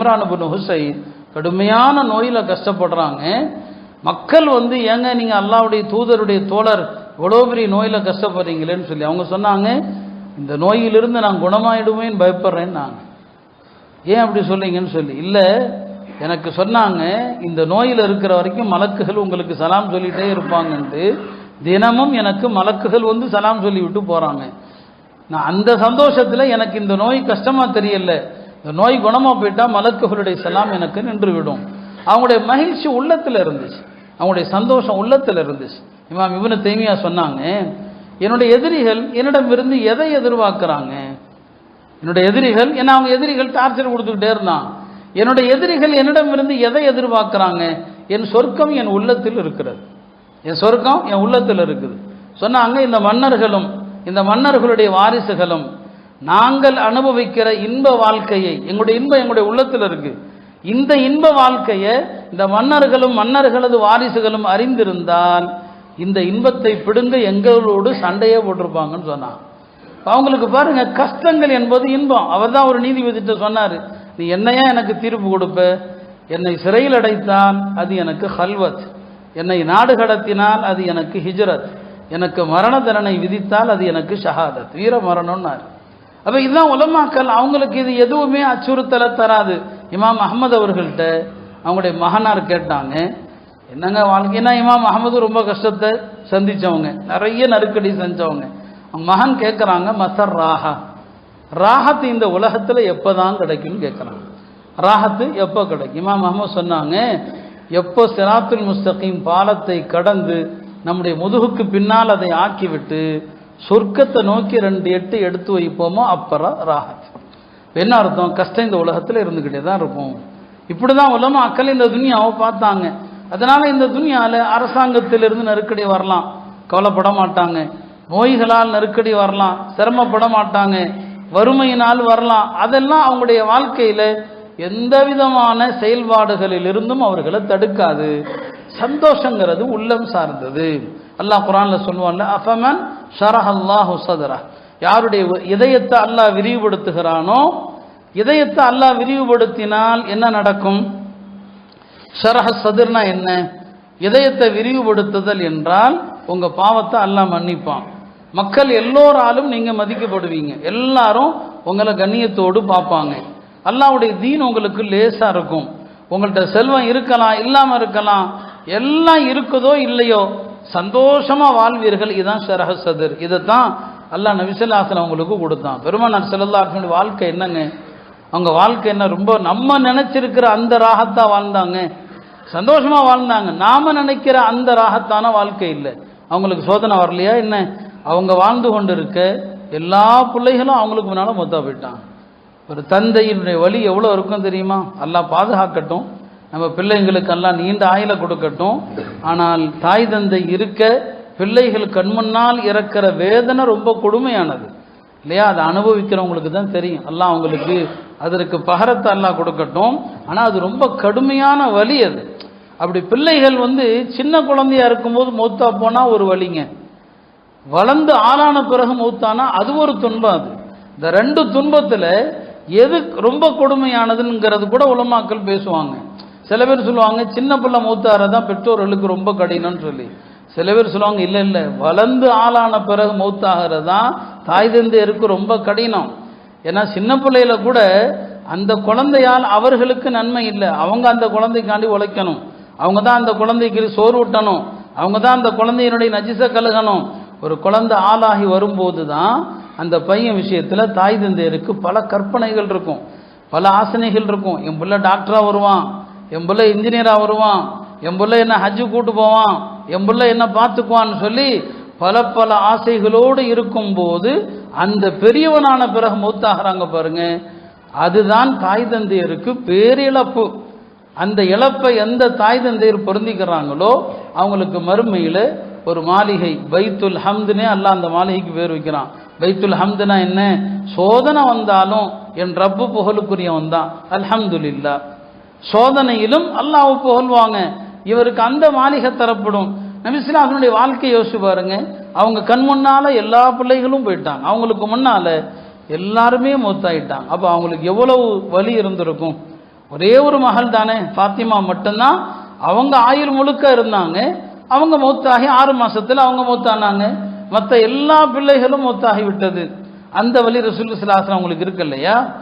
இம்ரான் ஹுசைன் கடுமையான நோயில் கஷ்டப்படுறாங்க. மக்கள் வந்து ஏங்க நீங்கள் அல்லாவுடைய தூதருடைய தோழர் இவ்வளோ பெரிய நோயில் கஷ்டப்படுறீங்களேன்னு சொல்லி அவங்க சொன்னாங்க இந்த நோயிலிருந்து நான் குணமாயிடுவேன்னு பயப்படுறேன்னு நாங்கள் ஏன் அப்படி சொல்லிங்கன்னு சொல்லி இல்லை எனக்கு சொன்னாங்க இந்த நோயில் இருக்கிற வரைக்கும் மலக்குகள் உங்களுக்கு சலாம் சொல்லிகிட்டே இருப்பாங்கன்ட்டு தினமும் எனக்கு மலக்குகள் வந்து சலாம் சொல்லி விட்டு போகிறாங்க நான் அந்த சந்தோஷத்தில் எனக்கு இந்த நோய் கஷ்டமாக தெரியல. இந்த நோய் குணமாக போயிட்டால் மலக்குகளுடைய செல்லாம் எனக்கு நின்று விடும் அவங்களுடைய மகிழ்ச்சி உள்ளத்தில் இருந்துச்சு. அவங்களுடைய சந்தோஷம் உள்ளத்தில் இருந்துச்சு. இமாம் இவனு தேமியா சொன்னாங்க என்னுடைய எதிரிகள் என்னிடமிருந்து எதை எதிர்பார்க்குறாங்க? என்னுடைய எதிரிகள் ஏன்னா அவங்க எதிரிகள் டார்ச்சர் கொடுத்துக்கிட்டே இருந்தான். என்னுடைய எதிரிகள் என்னிடமிருந்து எதை எதிர்பார்க்குறாங்க? என் சொர்க்கம் என் உள்ளத்தில் இருக்கிறது. என் சொர்க்கம் என் உள்ளத்தில் இருக்குது. சொன்னாங்க இந்த மன்னர்களும் இந்த மன்னர்களுடைய வாரிசுகளும் நாங்கள் அனுபவிக்கிற இன்ப வாழ்க்கையை எங்களுடைய இன்பம் எங்களுடைய உள்ளத்தில் இருக்கு. இந்த இன்ப வாழ்க்கையை இந்த மன்னர்களும் மன்னர்களது வாரிசுகளும் அறிந்திருந்தால் இந்த இன்பத்தை பிடுங்க எங்களோடு சண்டையே போட்டிருப்பாங்கன்னு சொன்னான். அவங்களுக்கு பாருங்க கஷ்டங்கள் என்பது இன்பம். அவர் தான் ஒரு நீதிபதிட்ட சொன்னார் நீ என்னையா எனக்கு தீர்ப்பு கொடுப்ப? என்னை சிறையில் அடைத்தால் அது எனக்கு ஹல்வத் என்னை நாடு கடத்தினால் அது எனக்கு ஹிஜ்ரத். எனக்கு மரண தண்டனை விதித்தால் அது எனக்கு ஷஹாதத். வீர மரணம்னார். அப்போ இதுதான் உலமாக்கல் அவங்களுக்கு இது எதுவுமே அச்சுறுத்தலை தராது. இமாம் அகமது அவர்கள்ட்ட அவங்களுடைய மகனார் கேட்டாங்க என்னங்க வாழ்க்கைன்னா இமாம் அகமது ரொம்ப கஷ்டத்தை சந்தித்தவங்க நிறைய நெருக்கடி செஞ்சவங்க. அவங்க மகன் கேட்குறாங்க மசர் ராஹா ராகத்து இந்த உலகத்தில் எப்போ தான் கிடைக்கும்னு கேட்குறாங்க ராகத்து எப்போ கிடைக்கும்? இமாம் அகமது சொன்னாங்க எப்போ சிராத்துல் முஸ்தகீம் பாலத்தை கடந்து நம்முடைய முதுகுக்கு பின்னால் அதை ஆக்கிவிட்டு சொர்க்கத்தை நோக்கி ரெண்டு எட்டு எடுத்து வைப்போமோ அப்புறம் ராகத். என்ன அர்த்தம்? கஷ்டம் இந்த உலகத்தில் இருந்துக்கிட்டே தான் இருப்போம் இப்படி தான் உலகம் அக்கல் இந்த துனியாவை பார்த்தாங்க. அதனால இந்த துனியாவில் அரசாங்கத்திலிருந்து நெருக்கடி வரலாம். கவலைப்பட மாட்டாங்க. நோய்களால் நெருக்கடி வரலாம். சிரமப்பட மாட்டாங்க. வறுமையினால் வரலாம். அதெல்லாம் அவங்களுடைய வாழ்க்கையில் எந்த விதமான செயல்பாடுகளிலிருந்தும் அவர்களை தடுக்காது. சந்தோஷங்கிறது உள்ளம் சார்ந்தது. அல்லாஹ் குரான்ல சொல்லுவான்ல அஃபமன் ஷரஹல்லாஹு சதரா யாருடைய இதயத்தை அல்லாஹ் விரிவுபடுத்துகிறானோ இதயத்தை அல்லாஹ் விரிவுபடுத்தினால் என்ன நடக்கும்? ஷரஹ சதுர்னா என்ன? இதயத்தை விரிவுபடுத்துதல் என்றால் உங்கள் பாவத்தை அல்லாஹ் மன்னிப்பான். மக்கள் எல்லோராலும் நீங்கள் மதிக்கப்படுவீங்க. எல்லாரும் உங்களை கண்ணியத்தோடு பார்ப்பாங்க. அல்லாவுடைய தீன் உங்களுக்கு லேசாக இருக்கும். உங்கள்கிட்ட செல்வம் இருக்கலாம் இல்லாமல் இருக்கலாம். எல்லாம் இருக்குதோ இல்லையோ சந்தோஷமாக வாழ்வீர்கள் இதுதான் ஷரஹ சதுர். தான் அல்லா நபிசல்லாசன் அவங்களுக்கு கொடுத்தான். பெருமானார் செல்லல்லாசனுடைய வாழ்க்கை என்னங்க? அவங்க வாழ்க்கை என்ன? ரொம்ப நம்ம நினச்சிருக்கிற அந்த ராகத்தான் வாழ்ந்தாங்க. சந்தோஷமாக வாழ்ந்தாங்க. நாம நினைக்கிற அந்த ராகத்தான வாழ்க்கை இல்லை. அவங்களுக்கு சோதனை வரலையா என்ன? அவங்க வாழ்ந்து கொண்டு இருக்க எல்லா பிள்ளைகளும் அவங்களுக்கு முன்னால் மொத்தா போயிட்டான். ஒரு தந்தையினுடைய வழி எவ்வளோ இருக்கும் தெரியுமா? எல்லாம் பாதுகாக்கட்டும். நம்ம பிள்ளைங்களுக்கெல்லாம் நீண்ட ஆயில கொடுக்கட்டும். ஆனால் தாய் தந்தை இருக்க பிள்ளைகள் கண்முன்னால் இறக்கிற வேதனை ரொம்ப கொடுமையானது. இல்லையா? அதை அனுபவிக்கிறவங்களுக்கு தான் தெரியும். எல்லாம் அவங்களுக்கு அதற்கு பகரத்தை எல்லாம் கொடுக்கட்டும். ஆனால் அது ரொம்ப கடுமையான வலி அது. அப்படி பிள்ளைகள் வந்து சின்ன குழந்தையா இருக்கும்போது மௌத்தா போனால் ஒரு வழிங்க வளர்ந்து ஆளான பிறகு மௌத்தானா அது ஒரு துன்பம் அது. இந்த ரெண்டு துன்பத்தில் எது ரொம்ப கொடுமையானதுங்கிறது கூட உலமாக்கள் பேசுவாங்க. சில பேர் சொல்லுவாங்க சின்ன பிள்ளை மௌத்தாரதான் பெற்றோர்களுக்கு ரொம்ப கடினம்னு சொல்லி. சில பேர் சொல்லுவாங்க இல்லை இல்லை வளர்ந்து ஆளான பிறகு மௌத்தாகிறது தான் தாய் தந்தையருக்கு ரொம்ப கடினம். ஏன்னா சின்ன பிள்ளையில கூட அந்த குழந்தையால் அவர்களுக்கு நன்மை இல்லை. அவங்க அந்த குழந்தைக்காண்டி உழைக்கணும். அவங்க தான் அந்த குழந்தைக்கு சோறு ஊட்டணும். அவங்க தான் அந்த குழந்தையினுடைய நஜிச கழுகணும். ஒரு குழந்தை ஆளாகி வரும்போது தான் அந்த பையன் விஷயத்தில் தாய் தந்தையருக்கு பல கற்பனைகள் இருக்கும். பல ஆசனைகள் இருக்கும். என் பிள்ளை டாக்டராக வருவான். என் பிள்ளை இன்ஜினியராக வருவான் என் பிள்ளை என்ன ஹஜ்ஜு கூட்டு போவான் என் பிள்ளை என்ன பார்த்துக்குவான்னு சொல்லி பல பல ஆசைகளோடு இருக்கும்போது அந்த பெரியவனான பிறகு மூத்தாகிறாங்க பாருங்க. அதுதான் தாய் தந்தையருக்கு பேரிழப்பு. அந்த இழப்பை எந்த தாய் தந்தையர் பொருந்திக்கிறாங்களோ அவங்களுக்கு மறுமையில் ஒரு மாளிகை பைத்துல் ஹம்துனே அல்லாஹ் அந்த மாளிகைக்கு பேர் வைக்கிறான். பைத்துல் ஹம்துனா என்ன? சோதனை வந்தாலும் என் ரப்பு புகழுக்குரியவன் தான். அல்ஹம்துல்லா சோதனையிலும் அல்லாஹ் புகழ்வாங்க இவருக்கு அந்த மாளிகை தரப்படும். நபிஸ்லாசனுடைய வாழ்க்கையை யோசிச்சு பாருங்க. அவங்க கண் முன்னால எல்லா பிள்ளைகளும் போயிட்டாங்க. அவங்களுக்கு முன்னால எல்லாருமே மூத்தாயிட்டாங்க. அப்போ அவங்களுக்கு எவ்வளவு வலி இருந்திருக்கும்? ஒரே ஒரு மகள் தானே ஃபாத்திமா மட்டும்தான். அவங்க ஆயுள் முழுக்க இருந்தாங்க. அவங்க மூத்தாகி ஆறு மாசத்துல அவங்க மூத்தானாங்க. மற்ற எல்லா பிள்ளைகளும் மூத்தாகி விட்டது. அந்த வழி ரசூல் சலாசலம் அவங்களுக்கு இருக்கு இல்லையா